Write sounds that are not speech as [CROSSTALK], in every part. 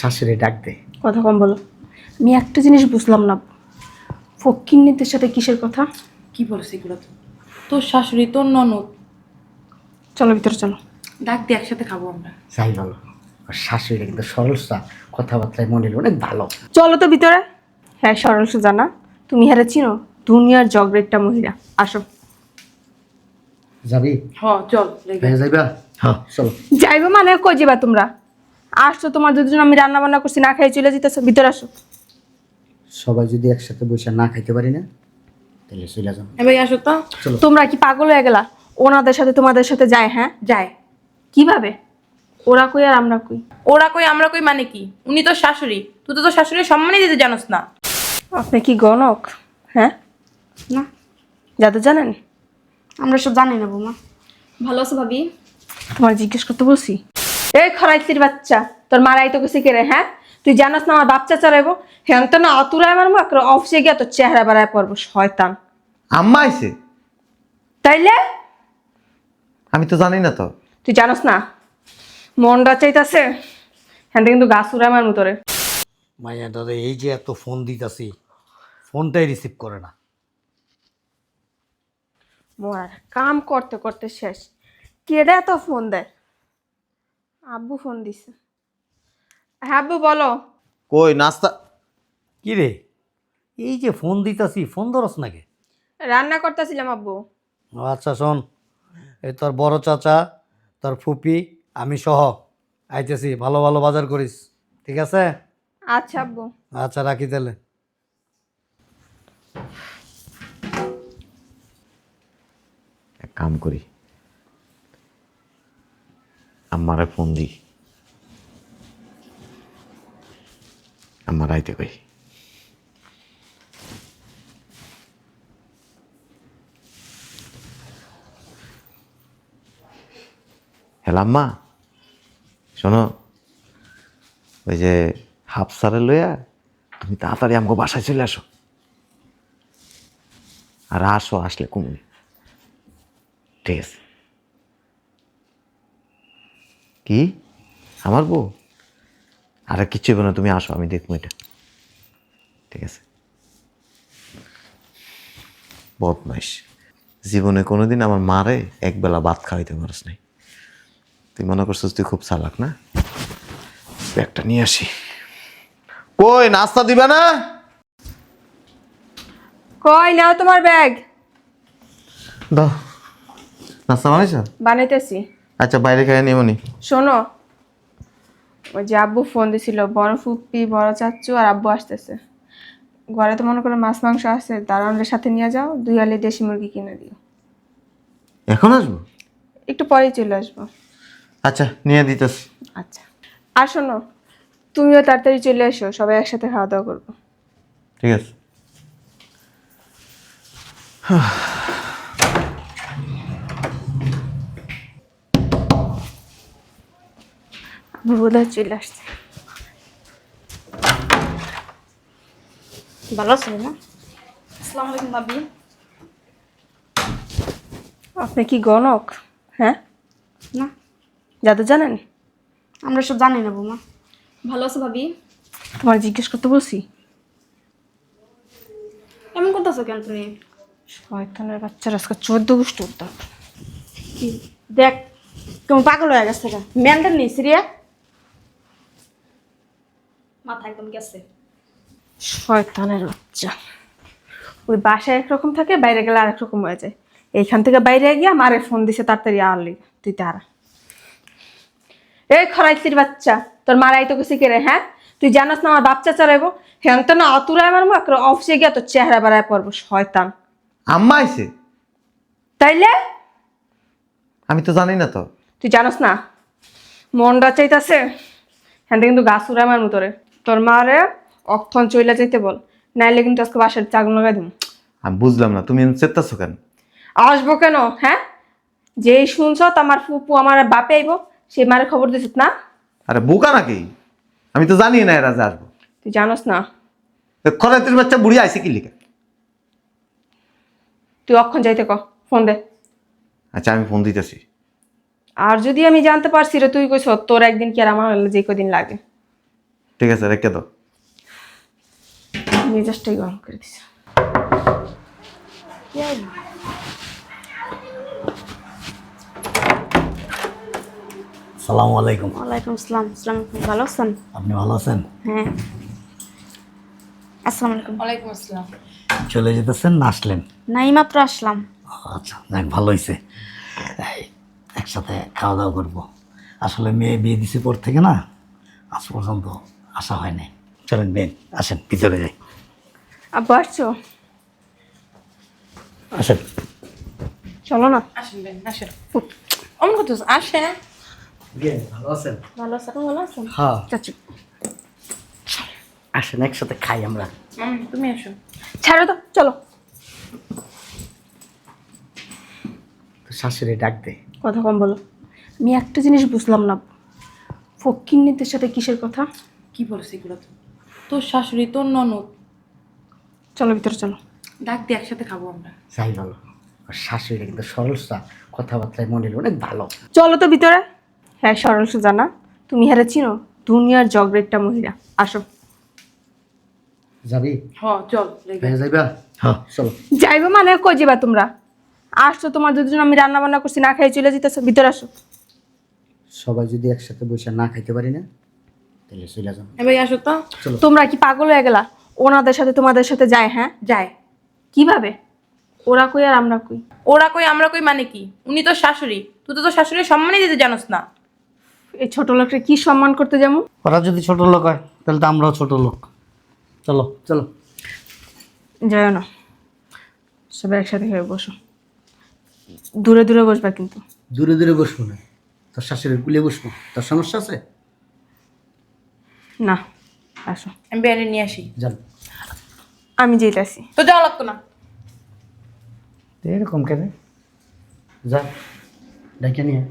শাশুড়ি ডাক দে কথা কম বলো। আমি একটা জিনিস বুঝলাম না। ফকির ফকিন্নিদের সাথে কিসের কথা? কি বলছ এগুলো তো? তোর শাশুড়ি তোর ননদ। চলো ভিতরে চলো। ডাক দিয়ে একসাথে খাব আমরা। যাই বলো। শাশুড়ি কিন্তু সরলসা কথাবার্তায় মনে হলো অনেক ভালো। চলো তো ভিতরে। হ্যাঁ সরল সুজানা তুমি হারে চিনো দুনিয়ার জগরেটটা মহিলা। আসো। যাবি? হ চল যাইবা? হ্যাঁ চলো। যাইবো মানে কই যাবা তোমরা? আসছো তোমার দুজন আমি রান্না বান্না করছি না খাই চলে যেতেছো ভিতরে আসো। সবাই যদি একসাথে বসে না খাইতে পারি না তাহলে চলে এ ভাই আসো তো। চলো। তোমরা কি পাগল হয়ে গেলা? ওনাদের সাথে তোমাদের সাথে যায় হ্যাঁ? যায়। কীভাবে? ওরা কই আর আমরা কই? ওরা কই আমরা কই মানে কি? উনি তো শাশুড়ি তুই তো তোর শাশুড়ির সম্মানই দিতে জানোস না। আপনি কি গণক? হ্যাঁ? না। যাদের জানেন? আমরা সব জানি না বৌমা। ভালো আছো ভাবি? তোমার জিজ্ঞেস করতে বলছি? এই খরাইতির বাচ্চা তোর মারাই তো কিছু কেড়ে হ্যাঁ? তুই জানাস না আমার বাচ্চা চালাইবো হ্যাঁ তো না অতুরায় আমার মাকড় অফিসে গিয়ে তোর চেহারা বাড়ায় পড়ব শয়তান। আম্মা আইছে? তাইলে? আমি তো জানি না তো। তুই জানাস না? মনটা চাইতাছে হ্যাঁ কিন্তু গাছ উড়ে আমার মতরে মাইয়া দাদা এই যে এত ফোন দিতাছি ফোনটাই রিসিভ করে না। মরার কাম করতে করতে শেষ। কেডা তো ফোন দেয়? আব্বু ফোন দিছে। হ্যাঁ আব্বু বলো। কই নাস্তা? কি রে? এই যে ফোন দিতাছি ফোন ধরস নাকি? রান্না করতেছিলাম আব্বু। আচ্ছা শোন। এই তোর বড় চাচা তোর ফুপি আমি সহ। আইতেছি ভালো ভালো বাজার করিস। ঠিক আছে? আচ্ছা আব্বু। আচ্ছা রাখি তাহলে। এক কাম করি। আম্মারে ফোন দি। আম্মার আইতে কই? হ্যালো আম্মা, শোনো, ওই যে হাফসারে লইয়া তুমি তাড়াতাড়ি আমাকে বাসায় চলে আসো। আর আসো, আসলে কমুনি। ঠিক আছে। কি? আমার বউ? আর কিচ্ছু হবে না তুমি আসো আমি দেখব এটা। ঠিক আছে। বদমাইশ। জীবনে কোনোদিন আমার মারে একবেলা ভাত খাওয়াইতে পারস নাই। তুই মনে করছিস তুই খুব চালাক না? ব্যাগটা নিয়ে আসি। কই নাস্তা দিবে না? কই নাও তোমার ব্যাগ। দাও। নাস্তা বানাইছ? বানাইতেছি। আচ্ছা বাইরে খাই নিয়ে মনি। শোনো ওই যে আব্বু ফোন দিছিল বড় ফুপ্পি বড় চাচ্চু আর আব্বু আসতেছে। ঘরে তো মনে করো মাছ মাংস আছে দারোয়ানদের সাথে নিয়ে যাও দুই আলি দেশি মুরগি কিনে দিও। এখন আসব? একটু পরেই চলে আসব। আচ্ছা নিয়ে দিতেছি। আচ্ছা। আর শোনো তুমিও তাড়াতাড়ি চলে এসো সবাই একসাথে খাওয়া দাওয়া করব। ঠিক আছে। আব্বু বোধহয় চলে আসছে ভালো আছো না আসসালামু আলাইকুম ভাবি আপনি কি গণক হ্যাঁ না যাদের জানেন আমরা সব জানি না বৌমা ভালো আছো ভাবি তোমার জিজ্ঞেস করতে বলছি এমন করতেছো কেন তুমি শয়তানের বাচ্চার আজকে চোদ্দ গোষ্ঠ উত্তর দেখ কেমন পাগল হয়ে গেছে গা মেনটেন নেই সিরিয়া মাথা একদম গেছে। শয়তানের বাচ্চা ওই বাসায় একরকম থাকে বাইরে গেলে আরেক রকম হয়ে যায়। এইখান থেকে বাইরে গিয়ে মারে ফোন দিছে তাড়াতাড়ি আনলি তুই তারা এই খরাইতির বাচ্চা তোর মারাই তো কিছু কেড়ে হ্যাঁ? তুই জানাস না আমার বাচ্চা চালাইবো হ্যাঁ তো না অতুরায় আমার মাকড় অফিসে গিয়ে তোর চেহারা বাড়ায় পড়ব শয়তান। আম্মা আইছে? তাইলে? আমি তো জানি না তো। তুই জানাস না মনটা চাইতাছে হ্যাঁ কিন্তু গাছ উড়ে আমার মতরে তোর মারে অক্ষণ চইলা যাইতে বল নাইলে কিন্তু আজকে বাসার চাগুন লাগাই দিব আমি বুঝলাম না তুমি চেতাছো কেন? আসব কেন হ্যাঁ? যেই শুনছ আমার ফুপু আমার বাপে আইব সে মারে খবর দিছিস না? আরে বোকা নাকি? আমি তো জানি না এরা যে আসব। তুই জানোস না। খরাতের বাচ্চা বুড়ি আইছে কি লিখে? তুই অক্ষণ যাইতে ক ফোন দে। আচ্ছা আমি ফোন দিতেছি। আর যদি আমি জানতে পারছি রে তুই কইছ তোর একদিন কি আর আমার যে কদিন লাগে? ঠিক আছে রেখে দাও। মেজাজটাই গরম করে দিছে। সালামু আলাইকুম। ওয়ালাইকুম আসসালাম। আসসালাম ভালো আছেন? আপনি ভালো আছেন? হ্যাঁ। আসসালামু আলাইকুম। ওয়ালাইকুম আসসালাম। চলে যেতেছেন না আসলেন? নাই মাত্র আসলাম। আচ্ছা যাক ভালো হয়েছে একসাথে খাওয়া দাওয়া করব। আসলে মেয়ে বিয়ে দিছে পর থেকে না আজ পর্যন্ত আসা হয় নাই। চলেন বেন আসেন ভিতরে যাই। আব্বু আসছো? আসেন। চলো না। আসেন বেন আসেন। অমন করতেছ? আসেন। ভালো আছেন? ভালো আছেন ভালো আছেন? হ্যাঁ। চাচু আসেন একসাথে খাই আমরা। তুমি আসো। ছাড়ো তো চলো। তো শাশুড়ি ডাক দে। কথা কম বলো। আমি একটা জিনিস বুঝলাম না। ফকিন্নিদের সাথে কিসের কথা? কি বলছিস এগুলো তো? তোর শাশুড়ি তোর ননদ। চলো ভিতরে চলো। ডাক দিয়ে একসাথে খাব আমরা। যাই বলো। ওর শাশুড়ি কিন্তু সরলসা কথাবার্তায় মনে হলো অনেক ভালো। চলো তো ভিতরে। হ্যাঁ সরল জানা তুমি হারে চিনো দুনিয়ার জগরেটটা মহিলা। আসো। যাবি? হ চল লেগে হয়ে যাইবা? হ্যাঁ চলো। যাইবো মানে কই যাবা তোমরা? আসছো তোমার দুজন আমি রান্না বান্না করছি না খাই চলে যেতেছো। ভিতরে আসো। সবাই যদি একসাথে বসে না খাইতে পারি না? তাহলে চলে আসো তো। তোমরা কি পাগল হয়ে গেলা? ওনাদের সাথে তোমাদের সাথে যায় হ্যাঁ? যায়। কীভাবে? ওরা কই আর আমরা কই? ওরা কই আমরা কই মানে কি? উনি তো শাশুড়ি। তুই তো তোর শাশুড়ির সম্মানই দিতে জানোস না। এই ছোট লোকটা কি সম্মান করতে যাব? ওরা যদি ছোট লোক হয় তাহলে তো আমরাও ছোট লোক। চলো। চলো। যায় না। সবাই একসাথে হয়ে বসো। দূরে দূরে বসবা কিন্তু। দূরে দূরে বসবো না। তোর শাশুড়ির কুলে বসবো। তোর সমস্যা আছে? না আসো। আমি বেড়ে নিয়ে আসি। যান। আমি যেতেছি। তো যাওয়া লাগতো না? এরকম কেন? যা ডেকে নিয়ে। আয়।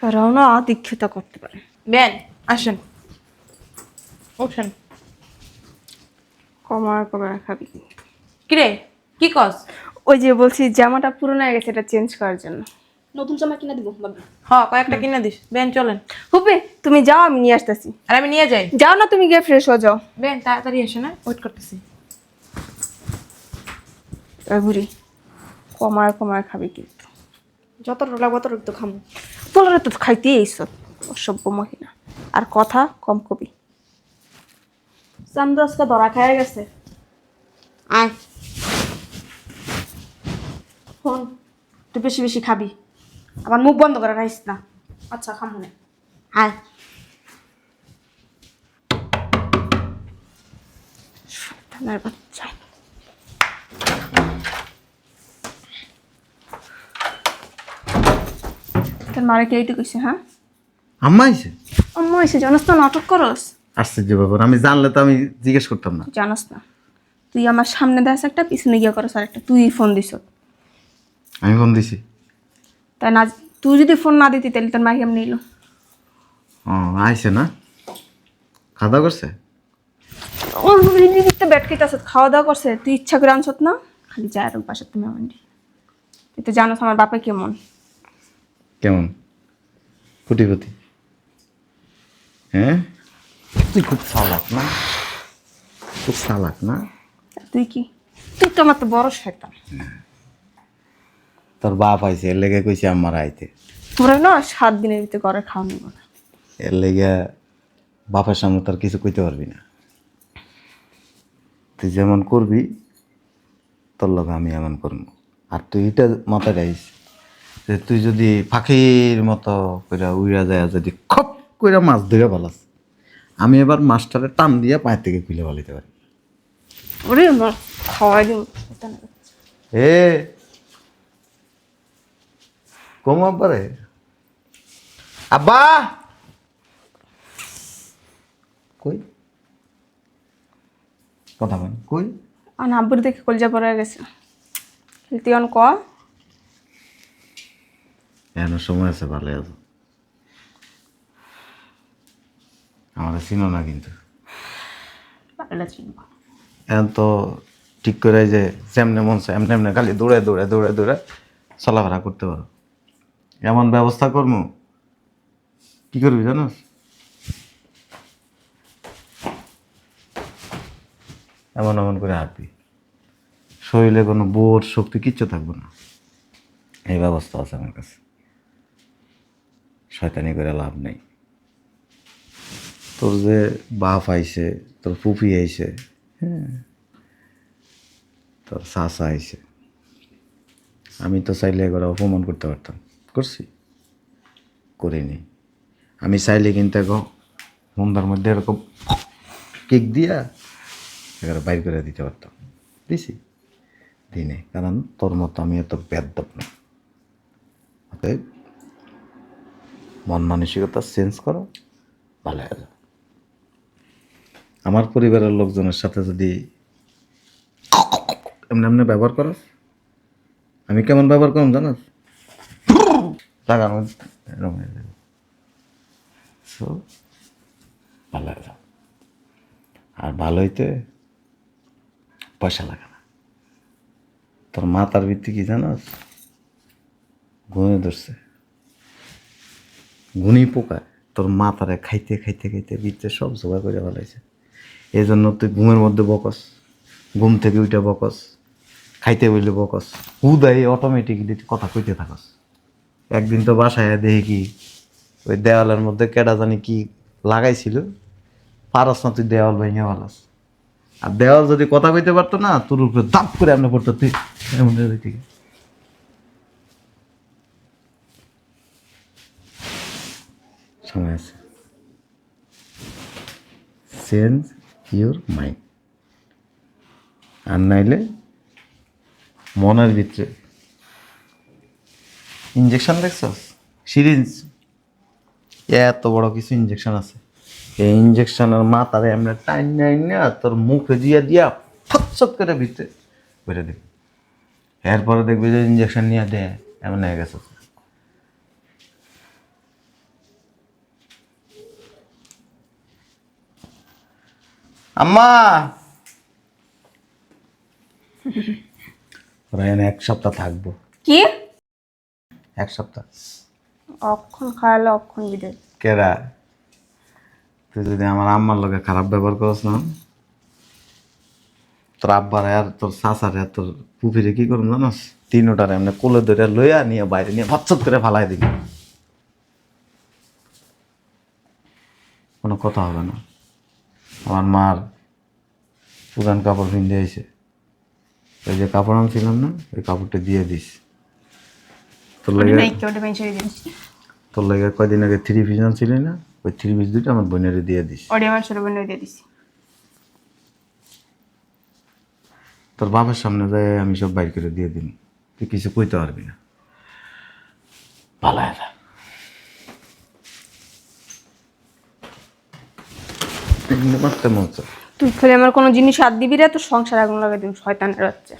তারাও না দীক্ষিতা করতে পারে। বেন আসেন। ওঠেন কমার কমার খাবি। কিরে কি কস? ওই যে বলছি জামাটা পুরনো হয়ে গেছে এটা চেঞ্জ করার জন্য। নতুন জামা কিনে দিব ভাবি। হ কয়েকটা কিনে দিস। বেন চলেন। হুপে তুমি যাও আমি নিয়ে আসতেছি। আর আমি নিয়ে যাই। যাও না তুমি গিয়ে ফ্রেশ হয়ে যাও। বেন তাড়াতাড়ি এসে না? ওয়েট করতেছি। বুড়ি কমায় কমায় খাবি কিন্তু। যতটা লাগবে ততটুকু তো খামো। তোলারে তো খাইতেই এইসব অসভ্য মহিলা। আর কথা কম কবি। চান্দু আজকে ধরা খায় গেছে। আয়। ফোন তুই বেশি বেশি খাবি। আমার মুখ বন্ধ করে রাখিস না। আচ্ছা খামো না। আয়। শয়তানের বাচ্চা। তোর মারে কে এইটা হ্যাঁ? আম্মা আইছে? জানাস না নাটক করস? আশ্চর্য ব্যাপার আমি জানলে তো আমি জিজ্ঞেস করতাম না। তুই জানাস না। তুই আমার সামনে দেখাস একটা পিছনে গিয়ে করস আর একটা তুই ফোন দিস আমি ফোন দিছি। তাই না তুই যদি ফোন না দিতি তাহলে তোর মা কেমন নিল। ও আইছে না? খাওয়া দাওয়া করছে? ওর দিদিতে ব্যাট খেতে খাওয়া দাওয়া করছে। তুই ইচ্ছা করে আনছত না খালি যায় আর পাশে তুমি আমার তুই তো জানোস আমার বাপা কেমন। কেমন? ফুটিপতি হ্যাঁ? তুই খুব চালাক না? খুব চালাক না? তুই কি? তুই তো আমার তো বড় শয়তান। তোর বাপ আইছে এর লেগে কইছে আমার আইতে। তোরা না সাত দিনের ভিতরে করে খাওয়া নিব না। এর লেগে বাপের সামনে তার কিছু কইতে পারবি না। তুই যেমন করবি তোর লগে আমি এমন করব। আর তুই এটা মাথায় রাখিস যে তুই যদি পাখির মতো কইরা উইরা যায় যদি খপ কইরা মাছ ধরে পালাস আমি এবার মাছটারে টান দিয়ে পায়ের থেকে খুলে পালিতে পারি। ওরে আমার খাওয়াই দিব। এ কম আব্বারে আব্বা! কই? কথা বল কই? আর আব্বুর দেখে কলজা পড়ে গেছে। তুই অন ক? এখনও সময় আছে ভালো আছো। আমার চিনো না কিন্তু। এখন তো ঠিক করে যে যেমনে মন চায় এমনি এমনি খালি দৌড়ে দৌড়ে দৌড়ে দৌড়ে চলাফেরা করতে পারো। এমন ব্যবস্থা করব। কি করবি জানোস? এমন এমন করে হাঁটবি। শরীরে কোনো বোধ শক্তি কিচ্ছু থাকবে না। এই ব্যবস্থা আছে আমার কাছে। শয়তানি করে লাভ নেই। তোর যে বাপ আইসে তোর পুপি আইসে হ্যাঁ তোর সাসা আইসে আমি তো চাইলে এগুলো অপমান করতে পারতাম। করছি? করিনি। আমি চাইলে কিন্তু এখন মন্দার মধ্যে এরকম কেক দিয়া এগুলো বাইর করে দিতে পারতাম। দিছি। দিনে কারণ তোর মতো আমি এত বেদ্যপ না। অতএব মন মানসিকতা চেঞ্জ করো, ভালো হয়ে যাও আমার পরিবারের লোকজনের সাথে যদি এমনি এমনি ব্যবহার করো আমি কেমন ব্যবহার করুন জানাস? এরকম সো ভালো হয়ে আর ভালো হইতে পয়সা লাগে না। তোর মাতার ভিত্তি কি জানাস গুনে ধরছে। গুনি পোকা। তোর মাতারে খাইতে খাইতে খাইতে ভিতরে সব জোগাড় করে ফেলাইছে। এই জন্য তুই ঘুমের মধ্যে বকস। ঘুম থেকে উঠে বকস। খাইতে বললে বকস। হুদাই অটোমেটিকলি কথা কইতে থাকস। একদিন তো বাসায় দেখি কি ওই দেওয়ালের মধ্যে কেডা জানি কি লাগাইছিল। পারস না তুই দেওয়াল ভেঙে ফেলাস। আর দেওয়াল যদি কথা কইতে পারতো না, তোর উপরে দাপ করে এমনি পড়তো তুই। এমন ঠিক সময় আছে। চেঞ্জ ইউর মাইন্ড আর নাইলে মনের ভিতরে ইঞ্জেকশন দেখছস সিরিঞ্জ এত বড় কিছু ইঞ্জেকশন আছে। এই ইঞ্জেকশনের মাথারে আমরা টাইম নাই না তোর মুখে দিয়ে দিয়া ফটসট করে ভিতরে বেড়ে দেবে। এরপরে দেখবি যে ইঞ্জেকশন নিয়ে দেয় এমন হয়ে গেছে। আম্মা! [LAUGHS] এখানে এক সপ্তাহ থাকব। কি? এক সপ্তাহ। অক্ষণ খাওয়ালে অক্ষণ বিদায়। কেরা? তুই যদি আমার আম্মার লোকে খারাপ ব্যবহার করস না তোর আব্বার আর তোর শাসার আর তোর পুপিরে কি করুন জানোস? তিনোটার এমনি কোলে ধরে লইয়া নিয়ে বাইরে নিয়ে হচ্ছত করে ফালাই দিবি। কোনো কথা হবে না। আমার মার পুরান কাপড় পিন্ধে এসে ওই যে কাপড় আনছিলাম না ওই কাপড়টা দিয়ে দিস। তোর লেগে তোর লেগে কয়দিন আগে থ্রি পিস আনছিলি না? ওই থ্রি পিস দুটো আমার বোনের দিয়ে দিস। ওটা আমার ছোট বোনের দিয়ে দিছি। তোর বাবার সামনে যায় আমি সব বাইর করে দিয়ে দিন তুই কিছু কইতে পারবি না। চায়। তুই ফেলে আমার কোনো জিনিস হাত দিবি রে তোর সংসার আগুন লাগাই দিন শয়তানের বাচ্চা।